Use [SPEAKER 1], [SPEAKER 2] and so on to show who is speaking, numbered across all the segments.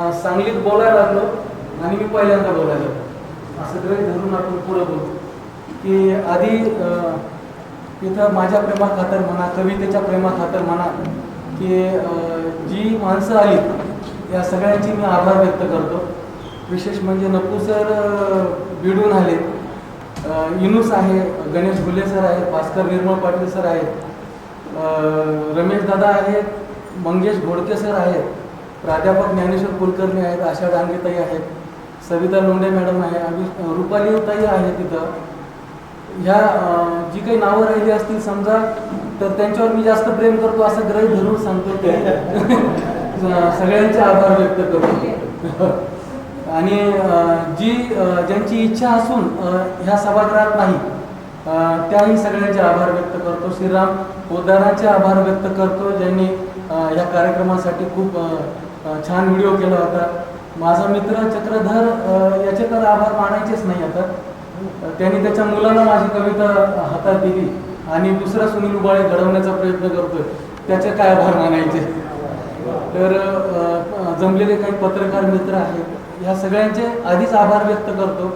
[SPEAKER 1] सांगलीत बोलायला लागलो आणि मी पहिल्यांदा बोलायला लागलो. असं ग्रही धरून आपण पुढं बोलू. की आधी तिथं माझ्या प्रेमाखातर म्हणा कवितेच्या प्रेमाखातर म्हणा की जी माणसं आली या सगळ्यांची मी आभार व्यक्त करतो. विशेष म्हणजे नप्पू सर बिडून आले अं, आहे गणेश घुले सर आहेत भास्कर निर्मळ पाटील सर आहेत रमेश दादा आहेत मंगेश घोडके सर आहेत प्राध्यापक ज्ञानेश्वर कुलकर्णी आहेत आशा डांगेताई आहेत सविता लोंढे मॅडम आहे आणि रुपालीताई आहे तिथं. ह्या जी काही नावं राहिली असतील समजा तर त्यांच्यावर मी जास्त प्रेम करतो असं ग्रह धरून सांगतो ते. सगळ्यांचे आभार व्यक्त करतो. आणि जी ज्यांची इच्छा असून ह्या सभागृहात नाही त्याही सगळ्यांचे आभार व्यक्त करतो. श्रीराम पोदारांचे आभार व्यक्त करतो ज्यांनी या कार्यक्रमासाठी खूप छान व्हिडिओ केला होता. माझा मित्र चक्रधर याचे तर आभार मानायचेच नाही आता. त्यांनी त्याच्या मुलाला माझी कविता हातात दिली आणि दुसरा सुनील उबाळे घडवण्याचा प्रयत्न करतोय. त्याचे काय आभार मानायचे? तर जमलेले काही पत्रकार मित्र आहेत ह्या सगळ्यांचे आधीच आभार व्यक्त करतो.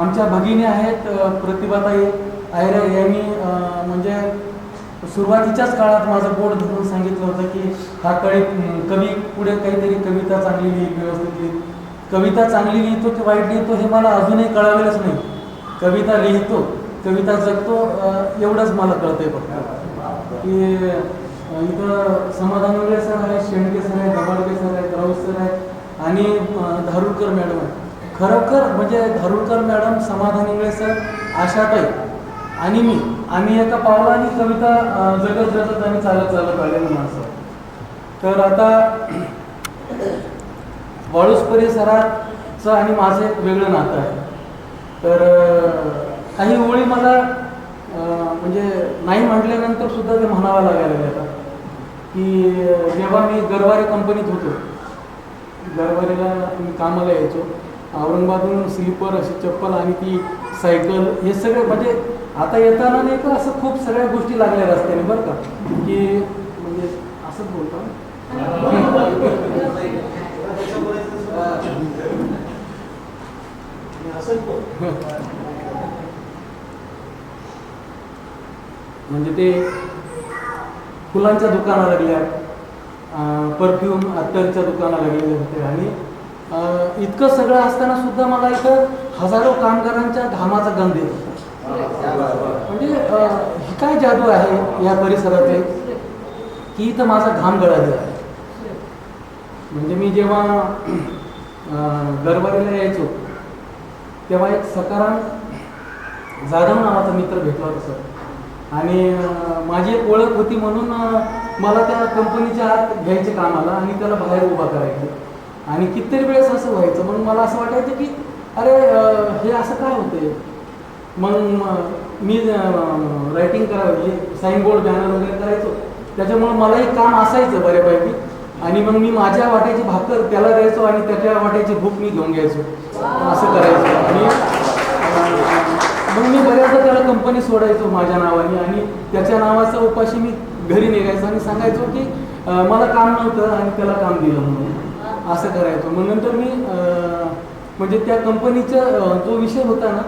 [SPEAKER 1] आमच्या भगिनी आहेत प्रतिभाताई आयरे यांनी म्हणजे सुरुवातीच्याच काळात माझं बोर्ड धरून सांगितलं होतं की हा कळी कवी पुढे काहीतरी कविता चांगली लिहिली व्यवस्थित लिहित कविता चांगली लिहितो की वाईट लिहितो हे मला अजूनही कळावेलंच नाही. कविता लिहितो कविता जगतो एवढंच मला कळतंय फक्त. की इथं समाधान सर आहे शेंडके सर आहे दबाडके सर आहेत राऊत सर आहेत आणि धारुरकर मॅडम आहे खरोखर म्हणजे धारुरकर मॅडम समाधान इंगळे सर आशाताई. आणि मी आम्ही एका पावलाने कविता जगत जगत आणि चालत चालत आलेलो माणसं. तर आता वाळूस परिसराचं आणि माझं एक वेगळं नातं आहे. तर काही ओळी मला म्हणजे नाही म्हटल्यानंतर सुद्धा ते म्हणावं लागायला आता. की जेव्हा मी गरवारे कंपनीत होतो गरवारीला मी कामाला यायचो औरंगाबादहून स्लीपर अशी चप्पल आणि ती सायकल हे सगळे म्हणजे आता येताना नाही तर असं खूप सगळ्या गोष्टी लागल्या रस्त्याने बरं का? की म्हणजे असंच बोलतो. म्हणजे ते फुलांच्या दुकाना लागल्या परफ्यूम अत्तरच्या दुकाना लागलेल्या होत्या आणि इतकं सगळं असताना सुद्धा मला इथं हजारो कामगारांच्या घामाचा गंध येत होता. म्हणजे ही काय जादू आहे या परिसराचे की इथं माझा घाम गळालेला आहे म्हणजे मी जेव्हा गरबारीला यायचो तेव्हा एक सकाराम जाधव नावाचा मित्र भेटला होता सर. आणि माझी एक ओळख होती म्हणून मला त्या कंपनीच्या आत घ्यायचे कामाला आणि त्याला बाहेर उभा करायचं. आणि कितीतरी वेळेस असं व्हायचं म्हणून मला असं वाटायचं की अरे हे असं काय होतंय? मग मी रायटिंग करावी साईनबोर्ड बॅनर वगैरे करायचो. त्याच्यामुळे मलाही काम असायचं बऱ्यापैकी. आणि मग मी माझ्या वाट्याची भाकर त्याला द्यायचो आणि त्याच्या वाट्याची भूक मी घेऊन घ्यायचो. असं करायचो. आणि मग मी बऱ्याचदा त्याला कंपनी सोडायचो माझ्या नावाने. आणि त्याच्या नावाचा उपाशी मी घरी निघायचो आणि सांगायचो की मला काम नव्हतं आणि त्याला काम दिलं म्हणून. असं करायचो. मग नंतर मी म्हणजे त्या कंपनीचा जो विषय होता ना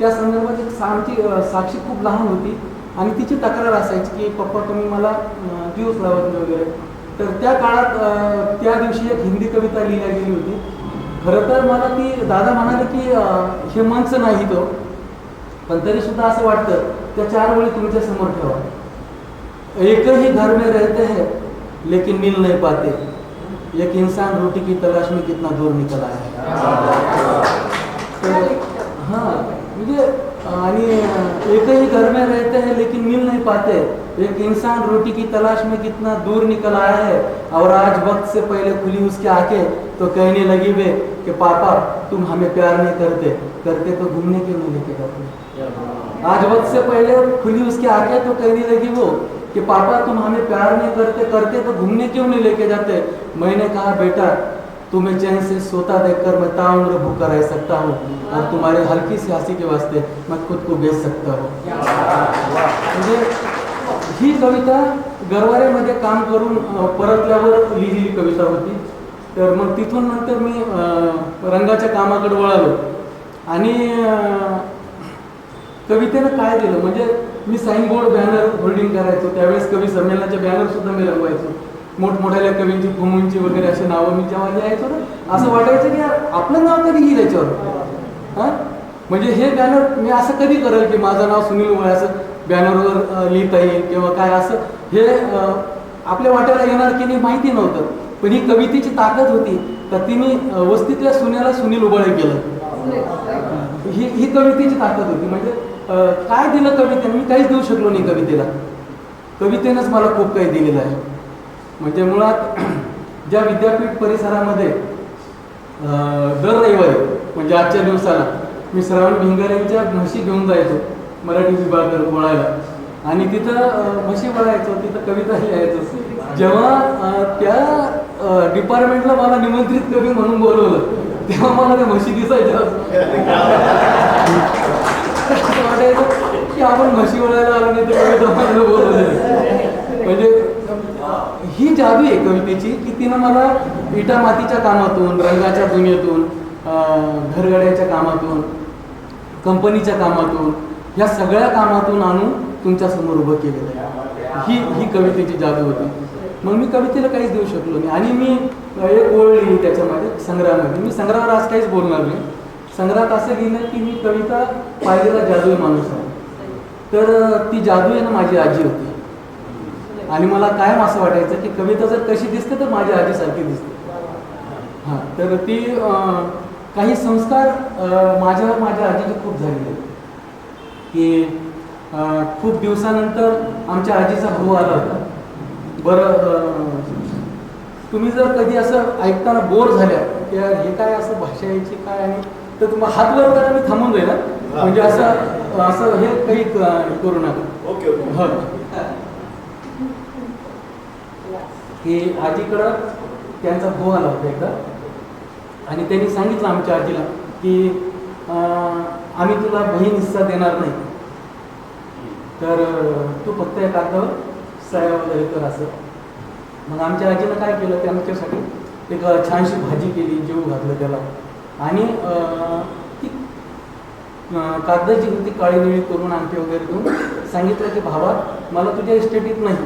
[SPEAKER 1] त्या संदर्भात एक आमची साक्षी खूप लहान होती आणि तिची तक्रार असायची की पप्पा तुम्ही मला दिवस लावत नाही वगैरे. तर त्या काळात त्या दिवशी एक हिंदी कविता लिहिल्या गेली होती. खरं तर मला ती दादा म्हणाले की हे मंच नाही तो. पण तरी सुद्धा असं वाटतं त्या चार वेळी तुमच्यासमोर ठेवा. एक ही घर में रहते हैं लेकिन मिल नहीं पाते. एक इंसान रोटी की तलाश में कितना दूर निकल है. तर हाँ। एक ही घर में रहते हैं लेकिन मिल नहीं पाते। एक इंसान रोटी की तलाश में कितना दूर निकल आया है और आज वक्त से पहले खुली उसके आँखें तो कहने लगी वे कि, पापा, तुम हमें प्यार नहीं करते। करते तो घूमने क्यों नहीं लेके जाते? आज वक्त से पहले खुली उसके आँखें तो कहने लगी वो कि, पापा, तुम हमें प्यार नहीं करते। करते तो घूमने क्यों नहीं लेके जाते? मैंने कहा, बेटा तुम्हें चैन से सोता देखकर मैं ताम्र भूखा रह सकता हूँ और तुम्हारे हल्की सी हंसी के वास्ते मैं खुद को बेच सकता हूँ। म्हणजे ही कविता गरवारेमध्ये काम करून परतल्यावर लिहिलेली कविता होती. तर मग तिथून नंतर मी रंगाच्या कामाकडे वळालो. आणि कवितेनं काय दिलं? म्हणजे मी साईन बोर्ड बॅनर होल्डिंग करायचो. त्यावेळेस कवी संमेलनाचे बॅनर सुद्धा मी रंगवायचो. मोठमोठ्या कवींची भूमींची वगैरे असे नावं मी जेव्हा लिहायचो ना असं वाटायचं की आपलं नाव कधी येईल याच्यावर? हां? म्हणजे हे बॅनर मी असं कधी करेल की माझं नाव सुनील उमळे असं बॅनरवर लिहिता येईल किंवा काय असं? हे आपल्या वाट्याला येणार की नाही माहिती नव्हतं. पण ही कवितेची ताकद होती तर तिने वस्तीतल्या सुन्याला सुनील उबळे केलं. ही ही कवितेची ताकद होती. म्हणजे काय दिलं कवितेने? मी काहीच देऊ शकलो नाही कवितेला. कवितेनंच मला खूप काही दिलेलं आहे. म्हणजे मुळात ज्या विद्यापीठ परिसरामध्ये दर रविवारी म्हणजे आजच्या दिवसाला मी श्रावण भिंगर यांच्या म्हशी घेऊन जायचो मराठी विभाग बोलायला. आणि तिथं म्हशी वळायचो तिथं कविता लिहायचो. जेव्हा त्या डिपार्टमेंटला मला निमंत्रित कवी म्हणून बोलवलं तेव्हा मला त्या म्हशी दिसायच्या. वाटायचं की आपण म्हशी वळायला आलो नाही तर कविता बोलवलं म्हणजे ही जादू आहे कवितेची की तिनं मला विटा मातीच्या कामातून रंगाच्या दुनियेतून घरगड्याच्या कामातून कंपनीच्या कामातून या सगळ्या कामातून आणून तुमच्यासमोर उभं केलेलं आहे. ही ही कवितेची जादू होती. मग मी कवितेला काहीच देऊ शकलो नाही. आणि मी एक ओळ लिहिली त्याच्यामध्ये संग्रहामध्ये. मी संग्रहावर आज काहीच बोलणार नाही. संग्रहात असं लिहिलं की मी कविता पाहिलेला जादू माणूस आहे. तर ती जादू आहे ना माझी आजी होती. आणि मला कायम असं वाटायचं की कविता जर कशी दिसते तर माझ्या आजीसारखी दिसते. हां तर ती काही संस्कार माझ्यावर माझ्या आजीचे खूप झालेले. की खूप दिवसानंतर आमच्या आजीचा भाऊ आला होता. बरं तुम्ही जर कधी असं ऐकताना बोर झाल्या की हे काय असं भाषा यायची काय आणि तर तुम्हाला हात वर करा मी थांबून जाईल. म्हणजे असं असं हे काही करू नका.
[SPEAKER 2] Okay okay.
[SPEAKER 1] हो. की आजीकडं त्यांचा भाऊ आला होता एकदा. आणि त्यांनी सांगितलं आमच्या आजीला की आम्ही तुला बहीण हिस्सा देणार नाही. तर तू फक्त या कागदावर सह्या वगैरे कर असं. मग आमच्या आजीनं काय केलं त्यांच्यासाठी एक छानशी भाजी केली जेव घातलं त्याला. आणि ती कागदाची होती काळी निळी करून आणखी वगैरे देऊन सांगितलं की भावा मला तुझ्या इस्टेटीत नाही.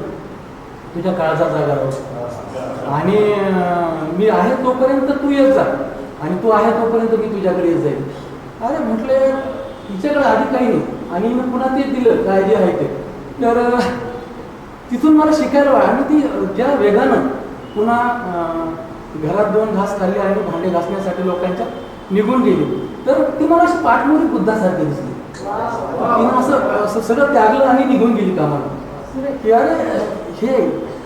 [SPEAKER 1] तुझ्या काळजा जागा राहू आणि मी आहे तोपर्यंत तू येत जा. आणि तू आहे तोपर्यंत मी तुझ्याकडे येत जाईल अरे म्हटले तिच्याकडे आधी काही नाही. आणि मी पुन्हा ते दिलं काय जे आहे ते. तर तिथून मला शिकायला वाटलं आणि ती ज्या वेगानं पुन्हा घरात दोन घास खाल्ली आणि भांडे घासण्यासाठी लोकांच्या निघून गेली. तर ती मला अशी पाठमोरी बुद्धासारखी दिसली. तिनं असं असं सगळं त्यागलं आणि निघून गेली कामाला. की अरे हे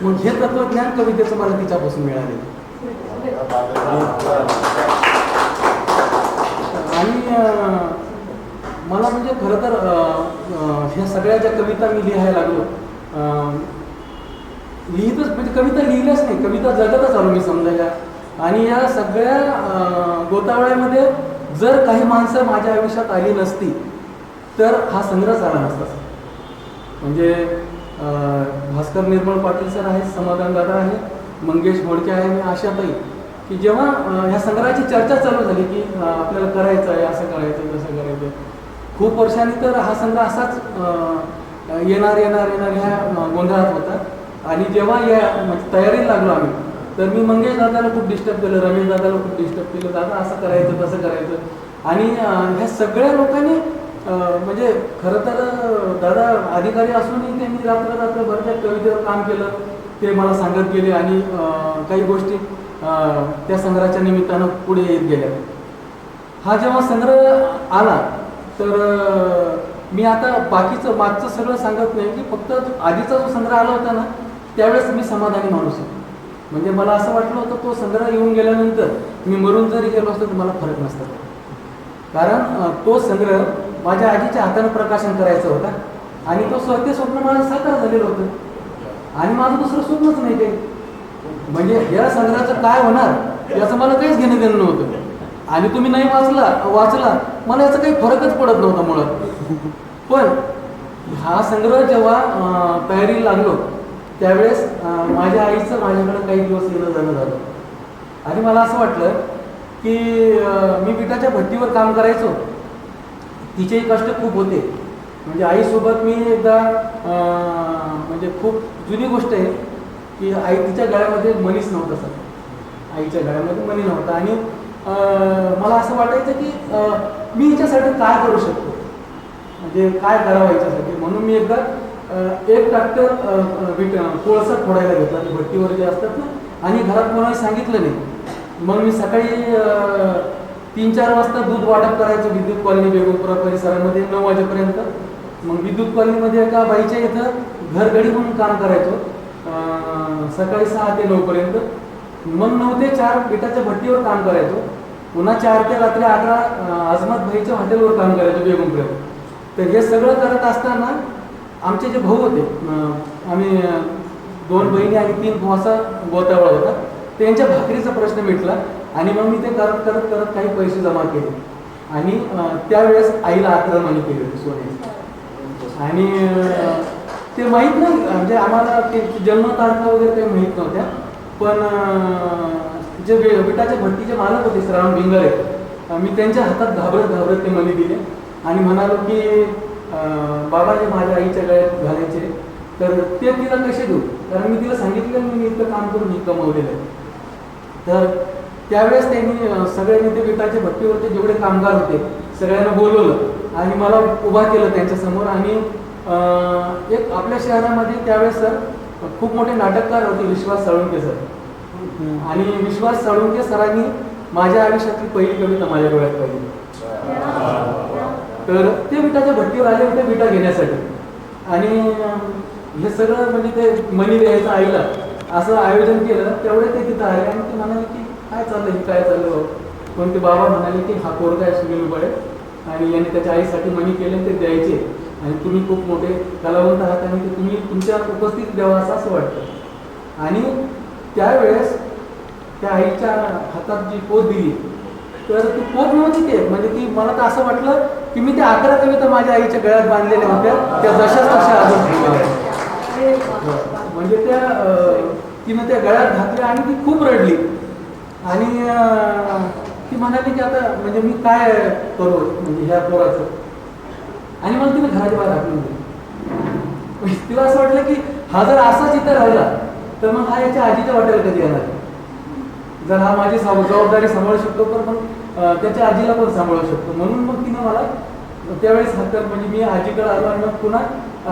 [SPEAKER 1] मग हे तत्वज्ञान कवितेचं मला तिच्यापासून मिळाले. आणि मला म्हणजे खरं तर ह्या सगळ्या ज्या कविता मी लिहायला लागलो लिहितच म्हणजे कविता लिहिल्याच नाही कविता जगतच आलो मी समजायला. आणि या सगळ्या गोतावळ्यामध्ये जर काही माणसं माझ्या आयुष्यात आली नसती तर हा संग्रह झाला नसता. म्हणजे भास्कर निर्मळ पाटील सर आहेत समाधान दादा आहे मंगेश घोडके आहे आणि आशाताई. की जेव्हा ह्या संग्रहाची चर्चा चालू झाली की आपल्याला करायचं आहे असं करायचं तसं करायचं खूप वर्षांनी तर हा संग्रह असाच येणार येणार येणार ह्या गोंधळात होता. आणि जेव्हा या म्हणजे तयारीला लागलो आम्ही तर मी मंगेश दादाला खूप डिस्टर्ब केलं रमेश दादाला खूप डिस्टर्ब केलं दादा असं करायचं तसं करायचं. आणि ह्या सगळ्या लोकांनी म्हणजे खरं तर दादा अधिकारी असूनही त्यांनी रात्र रात्र भरत्या कवितेवर काम केलं ते मला सांगत गेले आणि काही गोष्टी त्या संग्रहाच्या निमित्तानं पुढे येत गेल्या. हा जेव्हा संग्रह आला तर मी आता बाकीचं मागचं सगळं सांगत नाही की फक्त आधीचा जो संग्रह आला होता ना त्यावेळेस मी समाधानी माणूस होतो. म्हणजे मला असं वाटलं होतं तो संग्रह येऊन गेल्यानंतर मी मरून जरी गेलो असतो तर मला फरक नसता. कारण तो संग्रह माझ्या आजीच्या हातानं प्रकाशन करायचं होता. आणि तो स्वतः स्वप्न माझं साकार झालेलं होतं. आणि माझं दुसरं स्वप्नच नाही ते. म्हणजे या संग्रहाचं काय होणार याचं मला काहीच घेणं देणं नव्हतं. आणि तुम्ही नाही वाचला वाचला मला याचा काही फरकच पडत नव्हता मुळात. पण हा संग्रह जेव्हा तयारीला लागलो त्यावेळेस माझ्या आईचं माझ्याकडं काही दिवस येणं जाणं झालं. आणि मला असं वाटलं की मी पिठाच्या भट्टीवर काम करायचो. तिचेही कष्ट खूप होते. म्हणजे आईसोबत मी एकदा म्हणजे खूप जुनी गोष्ट आहे की आई तिच्या गळ्यामध्ये मनीच नव्हता सर. आईच्या गळ्यामध्ये मनी नव्हता. आणि मला असं वाटायचं की मी हिच्यासाठी काय करू शकतो? म्हणजे काय करावं याच्यासाठी? म्हणून मी एकदा एक ट्रॅक्टर विट कोळसा फोडायला घेतला. भट्टीवर जे असतात ना आणि घरात कोणाला सांगितलं नाही. मग मी सकाळी तीन चार वाजता दूध वाटप करायचं विद्युत कॉलनी बेगमपुरा परिसरामध्ये नऊ वाजेपर्यंत. मग विद्युत कॉलनीमध्ये एका बाईच्या इथं घरगडी म्हणून काम करायचो. सकाळी सहा ते नऊपर्यंत. मग नऊ ते चार पिठाच्या भट्टीवर काम करायचो. पुन्हा चार ते रात्री अकरा अं, भाईच्या हॉटेलवर काम करायचो बेगमपुऱ्यावर तर हे सगळं करत असताना आमचे जे भाऊ होते आम्ही दोन बहिणी आणि तीन भावाचा गोतावळा होता. त्यांच्या भाकरीचा प्रश्न मिटला आणि मग मी ते करत करत करत काही पैसे जमा केले. आणि त्यावेळेस आईला अकरा मनी केली होती सोन्याची. आणि ते माहीत नाही म्हणजे आम्हाला ते जन्मतारखा वगैरे काही माहीत नव्हत्या. पण जे विटाच्या भट्टीचे मालक होते श्रावण भिंगरे मी त्यांच्या हातात घाबरत घाबरत ते मनी दिले. आणि म्हणालो की बाबा जे माझ्या आईच्या गळ्यात घालायचे. तर ते तिला कसे देऊ? कारण मी तिला सांगितलं मी इतकं काम करून मी कमवलेलं आहे. तर त्यावेळेस त्यांनी सगळे विद्यापीठाचे ते भट्टीवरचे जेवढे कामगार होते सगळ्यांना बोलवलं आणि मला उभा केलं त्यांच्यासमोर आणि एक आपल्या शहरामध्ये त्यावेळेस सर खूप मोठे नाटककार होते विश्वास साळुंके सर. आणि विश्वास साळुंके सरांनी माझ्या आयुष्यातली पहिली कविता माझ्या डोळ्यात पाहिली. तर ते विटाच्या भट्टीवर आले होते विटा घेण्यासाठी. आणि हे सगळं म्हणजे ते मनी द्यायचं आईला. असं आयोजन केलं तेवढे ते तिथं आले आणि ते म्हणाले की काय चाललं हे काय चाललं हो? कोणते बाबा म्हणाले की हा पोरगा आहे सुनील बळे आणि याने त्याच्या आईसाठी मनी केले ते द्यायचे. आणि तुम्ही खूप मोठे कलावंत आहात आणि ते तुम्ही तुमच्या उपस्थित द्यावा असं असं वाटतं. आणि त्यावेळेस त्या आईच्या हातात जी पोत दिली तर ती पोत नव्हती ते. म्हणजे ती मला तर असं वाटलं की मी त्या अकरा कविता माझ्या आईच्या गळ्यात बांधलेल्या होत्या त्या जशाच तशा अजून म्हणजे त्या अं, तिनं त्या गळ्यात घातल्या आणि ती खूप रडली. आणि ती म्हणाली की आता म्हणजे मी काय करू म्हणजे ह्या पोराचं? आणि मग तिने घराच्या बाहेर हाकलून दिली. तिला असं वाटलं की हा जर असाच इथं राहिला तर मग हा याच्या आजीच्या वाट्याला कधी येणार? जर हा माझी जबाबदारी सांभाळू शकतो तर मग त्याच्या आजीला पण सांभाळू शकतो. म्हणून मग तिनं मला त्यावेळेस हक्क म्हणजे मी आजीकडे आलो आणि मग पुन्हा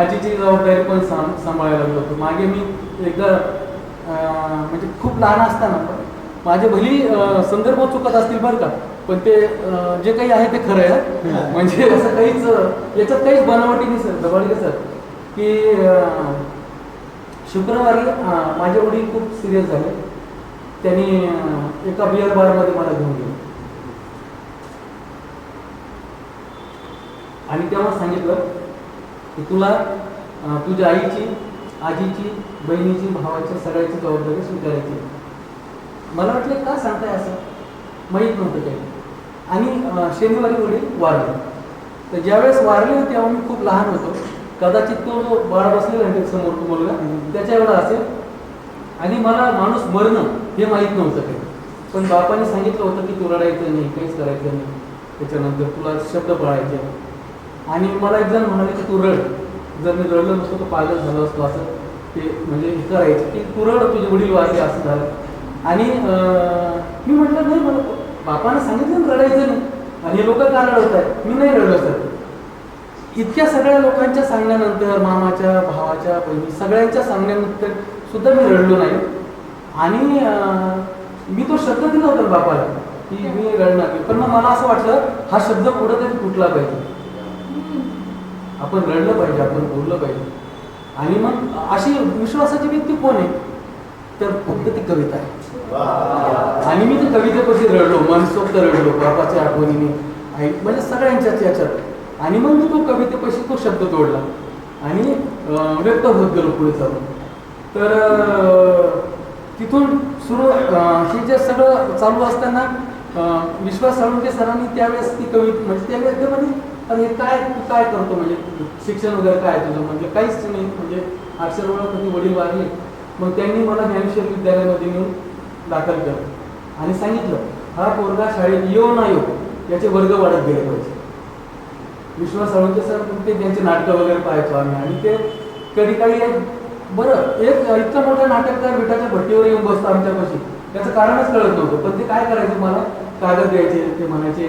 [SPEAKER 1] आजीची जबाबदारी पण सांभ सांभाळायला लागलो होतो. मागे मी एकदा म्हणजे खूप लहान असताना पण माझे भली संदर्भ चुकत असतील बरं का पण ते जे काही आहे ते खरं आहे. म्हणजे असं काहीच याच्यात काहीच बनावटी नाही सर दबाडी सर. की शुक्रवारी माझे वडील खूप सिरियस झाले. त्यांनी एका बिअर बारमध्ये मला घेऊन गेले. आणि तेव्हा सांगितलं की तुला तुझ्या आईची आजीची बहिणीची भावाची सगळ्याची जबाबदारी स्वीकारायची आहे. मला वाटलं का सांगताय असं? माहीत नव्हतं काही. आणि शनिवारी वडील वारले. तर ज्यावेळेस वारले तेव्हा मी खूप लहान होतो. कदाचित तो जो बाळ बसलेला आहे समोर तो मुलगा. त्याच्या एवढा असेल. आणि मला माणूस मरणं हे माहीत नव्हतं काही. पण बापाने सांगितलं होतं की तू रडायचं नाही काहीच करायचं नाही. त्याच्यानंतर तुला शब्द पळायचे. आणि मला एक जण म्हणाले की तू रड. जर मी रडलो नसतो तर पागल झालो असतो असं. ते म्हणजे हे करायचं. की तू रड तुझे वडील वाचले असं झालं. आणि मी म्हटलं नाही मला बापानं सांगितलं रडायचं नाही. आणि हे लोक का रडत आहेत मी नाही रडलो सर. इतक्या सगळ्या लोकांच्या सांगण्यानंतर मामाच्या भावाच्या बहिणी सगळ्यांच्या सांगण्यानंतर सुद्धा मी रडलो नाही. आणि मी तो शब्द दिला होता बापाला की मी रडणार नाही. पण मग मला असं वाटलं हा शब्द कुठंतरी फुटला पाहिजे. आपण रडलं पाहिजे आपण बोललं पाहिजे. आणि मग अशी विश्वासाची व्यक्ती कोण आहे? तर फक्त ती कविता आहे. आणि मी त्या कवितेपाशी रडलो मनसोक्त रडलो बापाच्या आठवणीने. आई म्हणजे सगळ्यांच्याच याच्यात. आणि मग मी तो कवितेपाशी तो शब्द तोडला आणि व्यक्त होत गेलो पुढे चालून तर तिथून सुरू हे जे सगळं चालू असताना विश्वास साळुंके सरांनी त्यावेळेस ती कवी म्हणजे त्यावेळेस ते आणि हे काय तू काय करतो? म्हणजे शिक्षण वगैरे काय तुझं? म्हणजे काहीच नाही. म्हणजे अक्षर कधी वडील वारले. मग त्यांनी मला ज्ञानेश्वर विद्यालयामध्ये नेऊन दाखल केलं. आणि सांगितलं हा पोरगा शाळेत येऊ ना येऊ याचे वर्ग वाढत गेले पाहिजे. विश्वास साळुंके सर ते त्यांचे नाटकं वगैरे पाहायचो आम्ही. आणि ते कधी काही बरं एक इतकं मोठं नाटककार विटाच्या भट्टीवर येऊन बसतो आमच्यापाशी. त्याचं कारणच कळत नव्हतं. पण ते काय करायचं? मला कागद द्यायचे ते म्हणायचे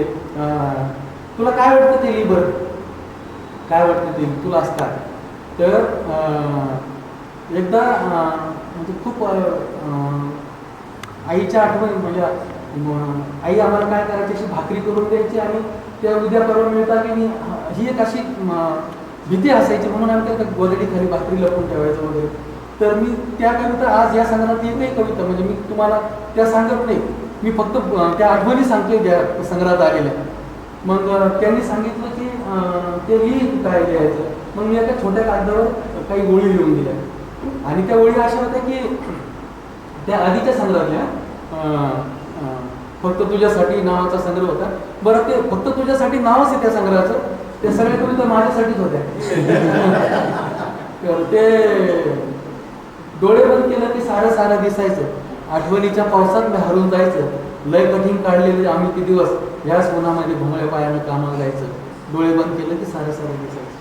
[SPEAKER 1] तुला काय वाटतं ते लिबर बरं? काय वाटतं ते? तुला असतात. तर एकदा म्हणजे खूप आईच्या आठवणी म्हणजे आई आम्हाला काय करायची अशी भाकरी करून द्यायची आणि त्या उद्या परवा मिळतात की ही एक अशी भीती असायची. म्हणून आम्ही त्या गोदडी खाली भाकरी लपून ठेवायचं वगैरे. तर मी त्या कविता आज या संग्रहात एकही कविता म्हणजे मी तुम्हाला त्या सांगत नाही. मी फक्त त्या आठवणी सांगतोय त्या संग्रहात आलेल्या. मग त्यांनी सांगितलं की ते लिहित काय लिहायचं? मग मी एका छोट्या कागदावर काही गोळी लिहून दिल्या. आणि त्या गोळी अशा होत्या की त्या आधीच्या संग्रहातल्या फक्त तुझ्यासाठी नावाचा संग्रह होता. बरं ते फक्त तुझ्यासाठी नावच आहे त्या संग्रहाचं. ते सगळ्या कविता माझ्यासाठीच होत्या. ते डोळे बंद केलं की सारं सारं दिसायचं. आठवणीच्या पावसात मी हरून जायचं. लय कठीण काढलेले आम्ही ते दिवस ह्याच उन्हामध्ये भोंगळ्या पायानं कामाला जायचं डोळे बंद केलं की सारं सारे दिसायचं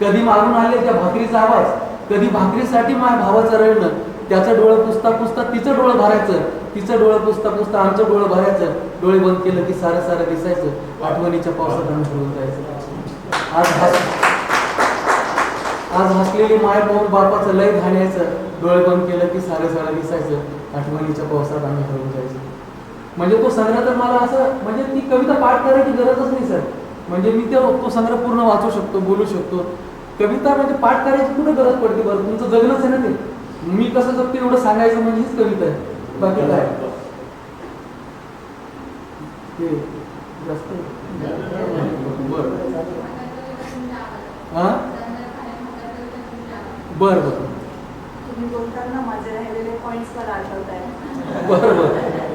[SPEAKER 1] कधी मारून आले त्या भाकरीचा आवाज कधी भाकरीसाठी माझ्या भावाचं रडणं त्याचं डोळं पुसता पुसता तिचं डोळं भरायचं तिचं डोळं पुसता पुसता आमचं डोळं भरायचं डोळे बंद केलं की सारं सारं दिसायचं आठवणीच्या पावसात आम्ही फिरून जायचं. आज हस आज हसलेली माय पाहून बापाचं लय घालायचं डोळे बंद केलं की सारं सारं दिसायचं आठवणीच्या पावसात आम्ही हरवून जायचं. म्हणजे तो संग्रह तर मला असं म्हणजे ती कविता पाठ करायची गरजच नाही सर. म्हणजे मी ते तो संग्रह पूर्ण वाचू शकतो बोलू शकतो. कविता म्हणजे पाठ करायची कुठे गरज पडते बरं? तुमचं जगणंच आहे ना ते. मी कसं जगतो एवढं सांगायचं म्हणजे हीच कविता आहे. बाकी काय? जास्त बरं हां? बरं बरं बरं.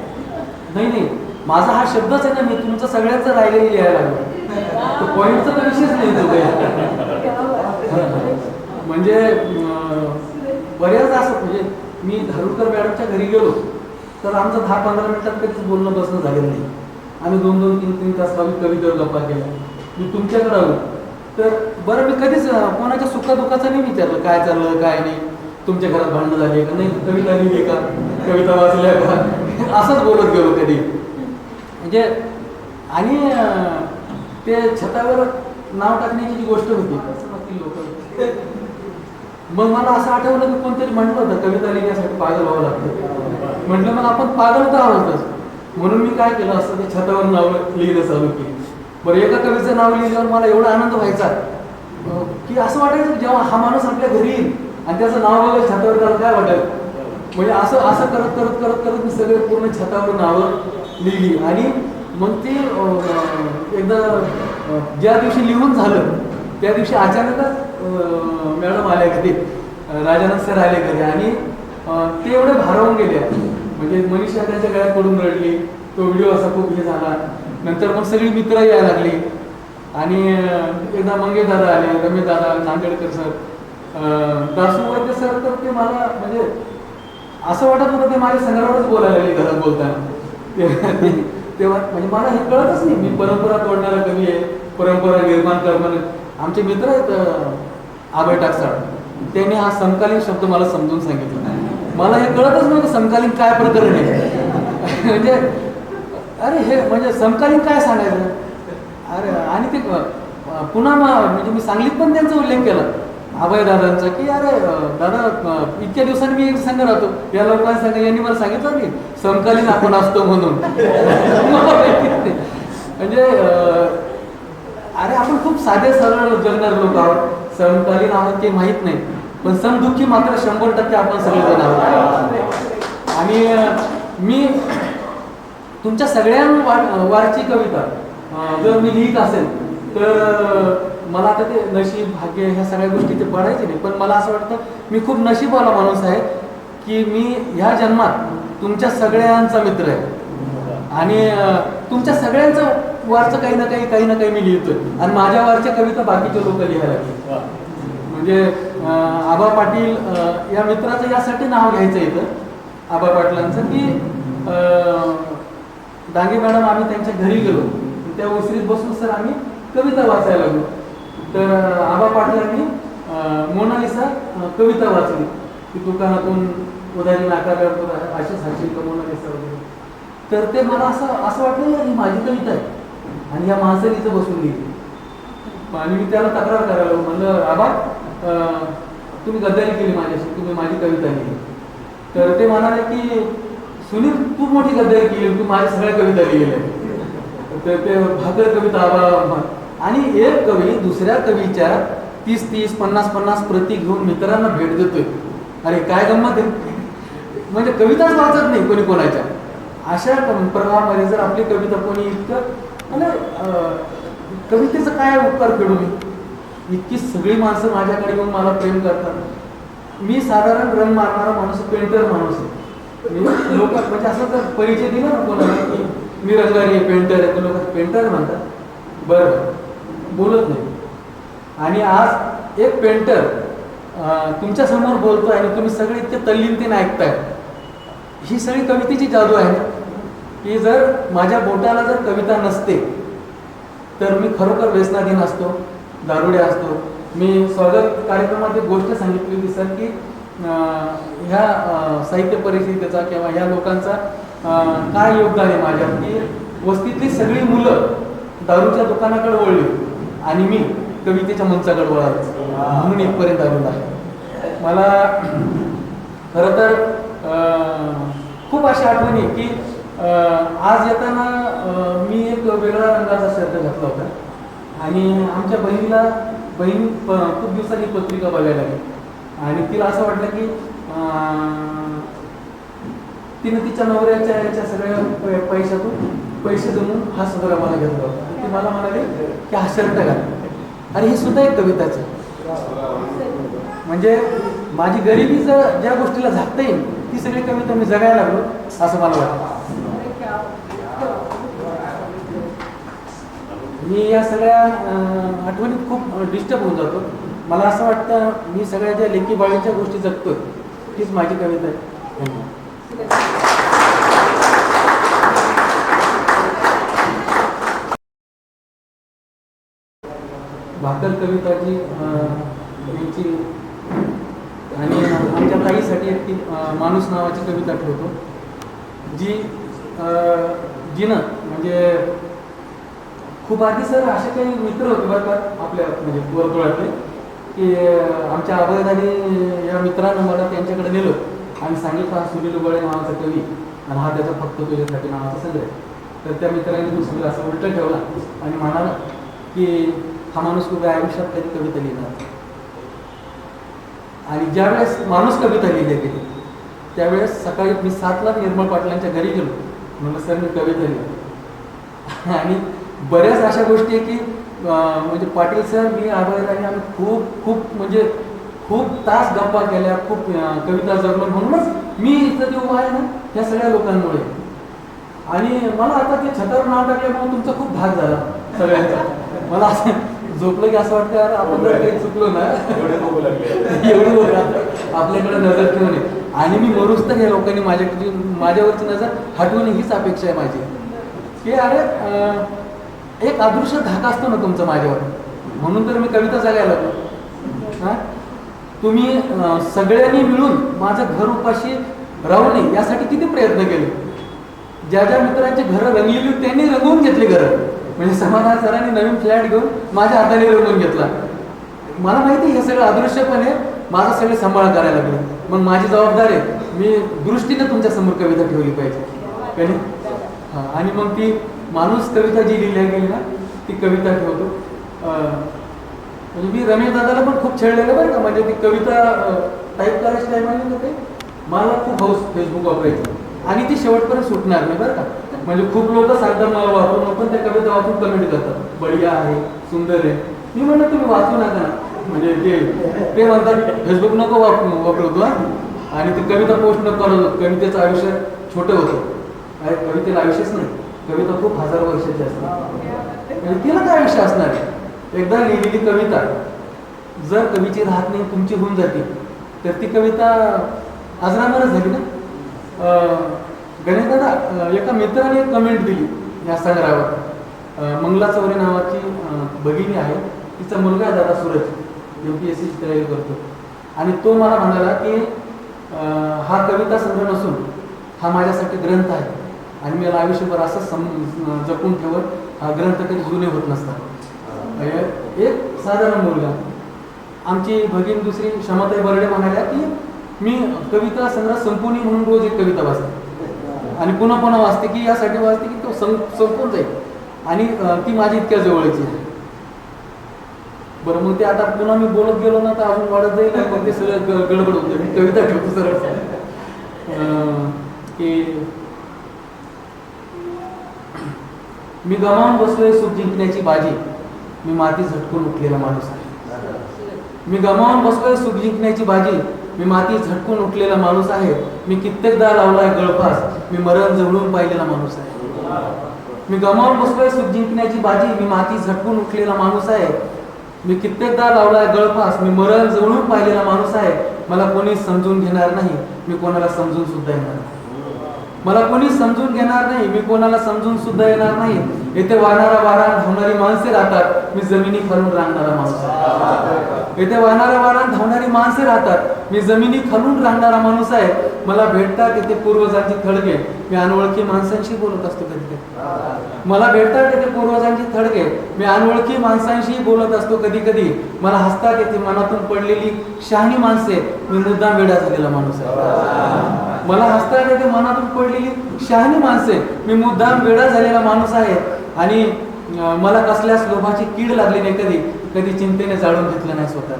[SPEAKER 1] नाही नाही. माझा हा शब्दच आहे ना मी तुमचं सगळ्यांचं राहिलेली लिहायला लागलो. पॉईंटचा तर विषयच नाही तो काही. म्हणजे बऱ्याचदा असं म्हणजे मी धारुरकर मॅडमच्या घरी गेलो तर आमचं दहा पंधरा मिनिटात कधीच बोलणं बसणं झालेलं नाही. आम्ही दोन दोन तीन तीन तास आम्ही कवितेवर गप्पा केल्या. मी तुमच्याकडे आलो. तर बरं मी कधीच कोणाच्या सुखादुखाचं नाही विचारलं काय चाललं काय नाही. तुमच्या घरात भांडणं झाली का? नाही. कविता लिहिली का? कविता वाचल्या का? असंच बोलत गेलो कधी. म्हणजे आणि ते छतावर नाव टाकण्याची जी गोष्ट होती. लोक मग मला असं आठवलं की कोणतरी म्हटलं होतं कविता लिहिण्यासाठी पागल व्हावं लागतं. म्हटलं मग आपण पागल तर आहोतच. म्हणून मी काय केलं असतं ते छतावर नाव लिहिलं चालू की बरं एका कवीचं नाव लिहिल्यावर मला एवढा आनंद व्हायचा की असं वाटायचं जेव्हा हा माणूस आपल्या घरी येईल आणि त्याचं नाव वगैरे छतावर त्याला काय वाटेल? म्हणजे असं असं करत करत करत करत मी सगळे पूर्ण छतावर नावं लिहिली. आणि मग ते एकदा ज्या दिवशी लिहून झालं त्या दिवशी अचानकच मॅडम आल्या घरी. राजानंद सर आले घरी. आणि ते एवढे भारावून गेले. म्हणजे मनीषा त्यांच्या गळ्यात पडून रडली. तो व्हिडिओ असा खूप हे झाला. नंतर मग सगळी मित्र यायला लागली. आणि एकदा मंगे दादा आले. रमेश दादा नांदेडकर सर. दासू वैद्य सर तर ते मला म्हणजे असं वाटत होतं ते माझ्या संग्रहावरच बोलायला लागले घरात बोलताना. ते- तेव्हा म्हणजे मला हे कळतच नाही मी परंपरा तोडणारा कमी आहे परंपरा निर्माण करणारे. आमचे मित्र आहेत अं, टाकसाळ. त्यांनी हा समकालीन शब्द मला समजून सांगितला. मला हे कळतच नाही समकालीन काय प्रकरण आहे. म्हणजे अरे हे म्हणजे समकालीन काय सांगायचं? अरे आणि ते पुन्हा म्हणजे मी सांगलीत पण त्यांचा उल्लेख केला. अभय दादांचा की अरे दादा इतक्या दिवसांनी मी एक संघ राहतो. या लोकांना सांग यांनी मला सांगितलं की समकालीन आपण असतो म्हणून. म्हणजे अरे आपण खूप साधे सरळ जगणार लोक आहोत. समकालीन आहोत ते माहीत नाही. पण समदुःखी मात्र शंभर टक्के आपण सगळेजण आहोत. आणि मी तुमच्या सगळ्यां वा- वारची कविता जर मी लिहित असेल तर मला आता ते नशीब भाग्य ह्या सगळ्या गोष्टी ते पडायचे नाही. पण मला असं वाटतं मी खूप नशीबवाला माणूस आहे की मी ह्या जन्मात तुमच्या सगळ्यांचा मित्र आहे. आणि तुमच्या सगळ्यांचं वारचं काही ना काही काही ना काही मी लिहितोय. आणि माझ्या वारच्या कविता बाकीचे लोक लिहायला लागले. म्हणजे आबा पाटील या मित्राचं यासाठी नाव घ्यायचं इथं आबा पाटलांचं की डांगे मॅडम आम्ही त्यांच्या घरी गेलो. त्या उसरीत बसून सर आम्ही कविता वाचायला लागलो. तर आबा पाटलांनी मोनालिसा कविता वाचली की दुकानातून उदारी नाकारल्यावर अशीच हाची का मोनालिसा वगैरे. तर ते मला असं असं वाटलं ही माझी कविता आहे. आणि या माणसाने बसून लिहिली आणि मी त्याला तक्रार करायला म्हणलं आबा तुम्ही गद्दारी केली माझ्याशी तुम्ही माझी कविता लिहिली. तर ते म्हणाले की सुनील तू मोठी गद्दारी केली तू माझ्या सगळ्या कविता लिहिल्या. तर ते भाकर कविता आबा आणि एक कवी दुसऱ्या कवीच्या तीस तीस पन्नास पन्नास प्रती घेऊन मित्रांना भेट देतोय. अरे काय गंमत आहे? म्हणजे कविताच वाचत नाही कोणी कोणाच्या अशा क- जर आपली कविता कोणी इतकं म्हणजे कवितेचं काय उपकार फेडू मी? इतकी सगळी माणसं माझ्याकडे येऊन मला प्रेम करतात. मी साधारण रंग मारणारा माणूस पेंटर माणूस आहे. लोक म्हणजे असं जर परिचय दिला ना कोणाला की मी रंगारी आहे पेंटर आहे. लोक पेंटर म्हणतात. बरं. बोलत नाही. आणि आज एक पेंटर तुमच्यासमोर आहे आणि तुम्ही सगळे इतके तल्लीनतेने ऐकताय. ही सगळी कवितेची जादू आहे की जर माझ्या बोटाला जर कविता नसते तर मी खरोखर व्यसनाधीन असतो दारुडे असतो. मी स्वागत कार्यक्रमात एक गोष्ट सांगितली होती सर की ह्या साहित्य परिषदेचा किंवा ह्या लोकांचा काय योगदान आहे माझ्यात की वस्तीतली सगळी मुलं दारूच्या दुकानाकडे वळली. आणि मी कवितेच्या मंचाकडे वळत म्हणून इथपर्यंत आलेलो आहे. मला खरं तर खूप अशा आठवणी की आज येताना मी एक वेगळा रंगाचा शर्ट घातला होता. आणि आमच्या बहिणीला बहीण प- खूप दिवसांनी पत्रिका बघायला लागली आणि तिला असं वाटलं की तिनं तिच्या नवऱ्याच्या याच्या सगळ्या पैशातून पैसे जमून हा सदरा मला घेतला होता. ते मला म्हणाले की हा शर्ट घाल. आणि ही सुद्धा एक कविताच म्हणजे माझी गरिबी जर ज्या गोष्टीला झाकता येईल ती सगळी कविता मी जगायला लागलो असं मला वाटतं. मी या सगळ्या आठवणीत खूप डिस्टर्ब होऊन जातो. मला असं वाटतं मी सगळ्या ज्या लेखी बाळीच्या गोष्टी जगतोय तीच माझी कविता आहे. भाकर कविताजी यांची आणि आमच्या ताईसाठी एक ती माणूस नावाची कविता ठेवतो जी जिनं म्हणजे खूप आधी सर असे काही मित्र होते बरं का आपल्या म्हणजे वर्तुळातले की आमच्या अभयदानी या मित्रानं मला त्यांच्याकडे नेलं आणि सांगितलं हा सुनील उबळे नावाचा कवी आणि हा त्याचा फक्त तुझ्यासाठी नावाचा संग्रह तर त्या मित्राने दुसरीला सुनील असं उलट ठेवला आणि म्हणाला की हा माणूस उभ्या आयुष्यात कधी कविता लिहिणार? आणि ज्यावेळेस माणूस कविता लिहिली गेली त्यावेळेस सकाळी मी सातला निर्मळ पाटलांच्या घरी गेलो. म्हणलं सर मी कविता लिहिली आणि बऱ्याच अशा गोष्टी आहे की म्हणजे पाटील सर मी आभार आणि आम्ही खूप खूप म्हणजे खूप तास गप्पा केल्या खूप कविता जगलो म्हणूनच मी इथं ते उभा आहे ना त्या सगळ्या लोकांमुळे. आणि मला आता ते छतावर नाव टाकल्यामुळे तुमचा खूप भाग झाला सगळ्यांचा. मला असं झोपलं की असं वाटतं यार आपण जर काही चुकलो ना.
[SPEAKER 3] एवढे बघू लागले.
[SPEAKER 1] एवढं बघा आपल्याकडे नजर ठेवू नये आणि मी मरूच तर या लोकांनी माझ्याकडे माझ्यावरची नजर हटवू नये हीच अपेक्षा आहे माझी. की अरे एक अदृश्य धाका असतो ना तुमचा माझ्यावर. म्हणून तर मी कविता जगायला लागलो. हां? तुम्ही सगळ्यांनी मिळून माझं घर उपाशी राहू नये यासाठी किती प्रयत्न केले. ज्या ज्या मित्रांची घरं रंगलेली त्यांनी रंगवून घेतली घरं. म्हणजे समाधान सरांनी नवीन फ्लॅट घेऊन माझ्या हाताने रंगवून घेतला. मला माहिती आहे हे सगळं अदृश्यपणे माझं सगळं सांभाळ करायला लागलं. मग माझी जबाबदारी मी दृष्टीने तुमच्यासमोर कविता ठेवली पाहिजे. हां आणि मग ती माणूस कविता जी लिहिली गेली ना ती कविता ठेवतो. म्हणजे मी रमेश दादाला पण खूप छेडलेलं बरं का म्हणजे ती कविता टाईप करायची टाईम ते मला खूप हौस फेसबुक वापरायची. आणि ती शेवटपर्यंत सुटणार नाही बरं का. म्हणजे खूप लोक सांगतात मला वापरू नको त्या कविता वाचून कमेंट करतात. बढिया आहे सुंदर आहे. मी म्हणत तुम्ही वाचू नका. ना म्हणजे ते ते म्हणतात फेसबुक नको वापरू वापरतो आणि ती कविता पोस्ट नको करत कवितेचं आयुष्य छोटं होतं. अरे कवितेला आयुष्यच नाही. कविता खूप हजार वर्षाची असणार म्हणजे तिला काय आयुष्य असणार आहे? एकदा लिहिलेली कविता जर कवीची राहत नाही तुमची होऊन जाते. तर ती कविता अजरामरच झाली ना? गणेश दादा एका मित्राने एक कमेंट दिली या संग्रहावर. अ, मंगला चौरे नावाची भगिनी आहे. तिचा मुलगा आहे दादा सूरज. यू पी एस सीची तयारी करतो. आणि तो मला म्हणाला की हा कविता संग्रह नसून हा माझ्यासाठी ग्रंथ आहे. आणि मी आयुष्यभर असं सम जपून ठेवत हा ग्रंथ कधी जुने होत नसतात. एक साधारण मुलगा. आमची भगिनी दुसरी क्षमाताई बर्डे म्हणाल्या की मी कविता संग्रह संपूर्ण म्हणून रोज एक कविता वाचते. आणि पुन्हा पुन्हा वाचते की यासाठी वाचते की तो सं संपून जाईल. आणि ती माझी इतक्या जवळची आहे. बरं मग ते आता पुन्हा मी बोलत गेलो ना तर अजून वाढत जाईल मग ते सगळं गडबड होतं मी कविता ठेवतो सरळ. अं, की मी गमावून बसलोय सुख जिंकण्याची बाजी. मी माती झटकून उठलेला माणूस आहे. मी गमावून बसलोय सुख जिंकण्याची बाजी. मी माती झटकून उठलेला माणूस आहे. मी कित्येकदा लावलाय गळफास. मी मरण जवळून पाहिलेला माणूस आहे. मी गमावून बसलोय सुख जिंकण्याची बाजी. मी माती झटकून उठलेला माणूस आहे. मी कित्येकदा लावलाय गळफास. मी मरण जवळून पाहिलेला माणूस आहे. मला कोणी समजून घेणार नाही. मी कोणाला समजून सुद्धा येणार नाही. मला कोणी समजून घेणार नाही मी कोणाला समजून सुद्धा येणार नाही. येथे वाहणारा वारा धावणारी माणसे राहतात. मी जमिनी खालून रांगणारा माणूस येथे वाहणारा वारात धावणारी माणसे राहतात. मी जमिनी खालून राहणारा माणूस आहे. मला भेटतात येथे पूर्वजांची थडगे. मी अनोळखी माणसांशी बोलत असतो कधी कधी मला भेटतात येथे पूर्वजांची थडगे. मी अनोळखी माणसांशी बोलत असतो कधी कधी मला हसतात येथे मनातून पडलेली शहाणी माणसे. मी मुद्दाम वेडा झालेला माणूस आहे. मला हसतात येते मनातून पडलेली शहाणी माणसे मी मुद्दाम वेडा झालेला माणूस आहे. आणि मला कसल्याच लोभाची कीड लागली नाही कधी. कधी चिंतेने जाळून घेतलं नाही स्वतः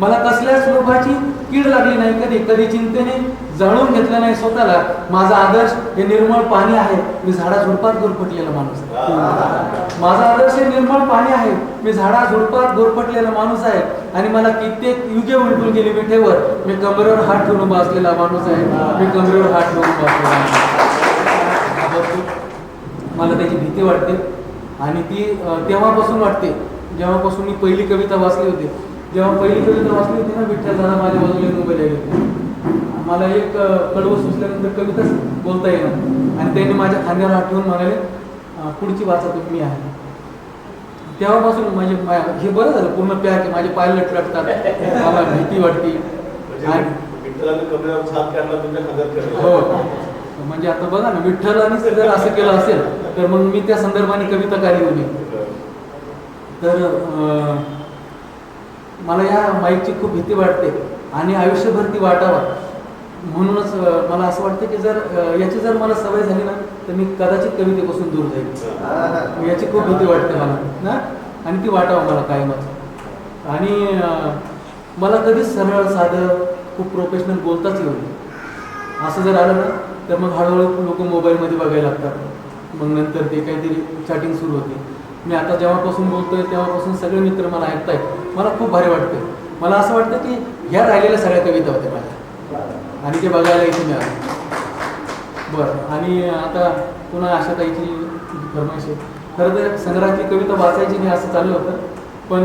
[SPEAKER 1] मला कसल्याच लोभाची कीड लागली नाही कधी कधी चिंतेने जाळून घेतलं नाही स्वतःला. माझा आदर्श हे निर्मळ पाणी आहे. मी झाडा झुडपात गुरफटलेला माणूस आहे. माझा आदर्श हे निर्मळ पाणी आहे. मी झाडा झुडपात गुरफटलेला माणूस आहे. आणि मला कित्येक युगे उलटून गेली मिठेवर. मी कमरेवर हात ठेवून उभा असलेला माणूस आहे. मी कमरेवर हात ठेवून उभा असलेला मला त्याची भीती वाटते. आणि ती तेव्हापासून वाटते. जेव्हापासून मी पहिली कविता वाचली होती. जेव्हा पहिली कविता वाचली होती ना विठ्ठल दादा माझ्या बाजूला उभे राहिले. मला एक कडवं सुचल्यानंतर कविताच बोलता येणार आणि त्यांनी माझ्या खांद्यावर हात ठेवून म्हणाले पुढची वाचा तुम्ही आहे. तेव्हापासून म्हणजे हे बरं झालं पूर्ण पॅक आहे माझे पाय लटलटतात मला भीती वाटते.
[SPEAKER 3] म्हणजे
[SPEAKER 1] आणि हो. म्हणजे आता बघा ना विठ्ठलाने जर असं केलं असेल तर मग मी त्या संदर्भाने कविता काढली होती तर मला या माईकची खूप भीती वाटते आणि आयुष्यभर ती वाटावा. म्हणूनच मला असं वाटतं की जर याची जर मला सवय झाली ना तर मी कदाचित कवितेपासून दूर जाईल. याची खूप भीती वाटते मला ना? आणि ती वाटावं मला कायमच. आणि मला कधीच सरळ साधं खूप प्रोफेशनल बोलताच येऊ असं जर आलं ना तर मग हळूहळू लोक मोबाईलमध्ये बघायला लागतात. मग नंतर ते काहीतरी चॅटिंग सुरू होते. मी आता जेव्हापासून बोलतोय तेव्हापासून सगळे मित्र मला ऐकतायत. मला खूप भारी वाटतं मला असं वाटतं की ह्या राहिलेल्या सगळ्या कविता होत्या माझ्या. आणि ते बघायला इथे मिळालं. बरं आणि आता पुन्हा आशाताईची फरमाईश आहे. खरं तर संग्रहाची कविता वाचायची नाही असं चाललं होतं पण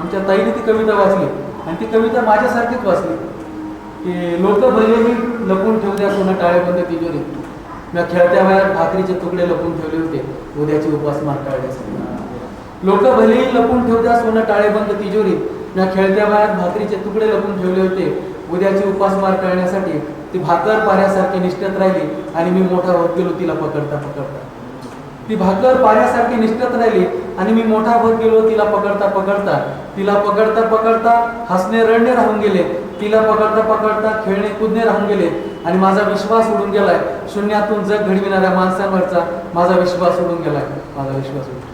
[SPEAKER 1] आमच्या ताईने ती कविता वाचली. आणि ती कविता माझ्यासारखीच वाचली. की लोक भलेही लपून ठेवू द्या पुन्हा टाळेबंद तिजोरी मी खेळत्या वयात भाकरीचे तुकडे लपून ठेवले होते. उद्याची उपासमार टाळण्यासाठी लोक भलेही लपून ठेवू सोनं टाळेबंद तिजोरी ना खेळत्या वयात भाकरीचे तुकडे लपून ठेवले होते. उद्याची उपासमार टाळण्यासाठी ती भाकर पाण्यासारखी निष्ठत राहिली आणि मी मोठा होत गेलो तिला पकडता पकडता. ती भाकर पाण्यासारखी निष्ठत राहिली आणि मी मोठा होत गेलो तिला पकडता पकडता. तिला पकडता पकडता हसणे रडणे राहून गेले. तिला पकडता पकडता खेळणे कुदणे राहून गेले आणि माझा विश्वास उडून गेलाय. शून्यातून जग घडविणाऱ्या माणसांवरचा माझा विश्वास उडून गेलाय. माझा विश्वास उडून